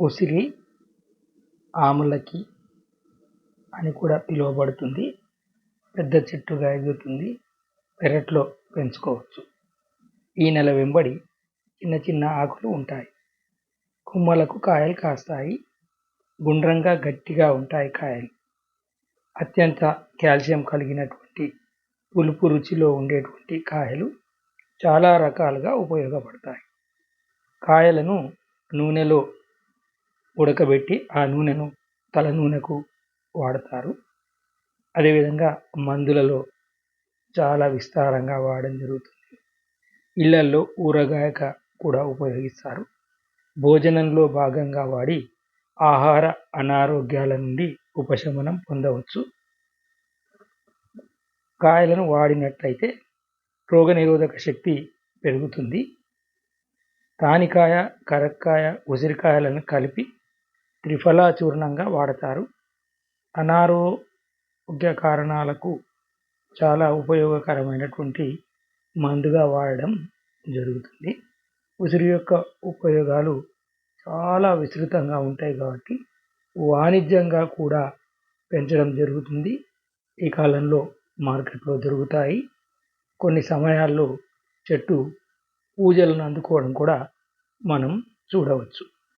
ఉసిరి ఆములకి అని కూడా పిలువబడుతుంది. పెద్ద చెట్టుగా ఎదుగుతుంది పెరట్లో పెంచుకోవచ్చు. ఈ నెల వెంబడి చిన్న చిన్న ఆకులు ఉంటాయి. కొమ్మలకు కాయలు కాస్తాయి. గుండ్రంగా గట్టిగా ఉంటాయి కాయలు. అత్యంత కాల్షియం కలిగినటువంటి పులుపు రుచిలో ఉండేటువంటి కాయలు చాలా రకాలుగా ఉపయోగపడతాయి. కాయలను నూనెలో ఉడకబెట్టి ఆ నూనెను తల నూనెకు వాడతారు. అదేవిధంగా మందులలో చాలా విస్తారంగా వాడడం జరుగుతుంది. ఇళ్ళల్లో ఊరగాయక కూడా ఉపయోగిస్తారు. భోజనంలో భాగంగా వాడి ఆహార అనారోగ్యాల నుండి ఉపశమనం పొందవచ్చు. కాయలను వాడినట్లయితే రోగనిరోధక శక్తి పెరుగుతుంది. తానికాయ కరక్కాయ ఉసిరికాయలను కలిపి త్రిఫలా చూర్ణంగా వాడతారు. అనారోగ్య కారణాలకు చాలా ఉపయోగకరమైనటువంటి మందుగా వాడడం జరుగుతుంది. ఉసిరి యొక్క ఉపయోగాలు చాలా విస్తృతంగా ఉంటాయి కాబట్టి వాణిజ్యంగా కూడా పెంచడం జరుగుతుంది. ఈ కాలంలో మార్కెట్లో దొరుకుతాయి. కొన్ని సమయాల్లో చెట్టు పూజలను అందుకోవడం కూడా మనం చూడవచ్చు.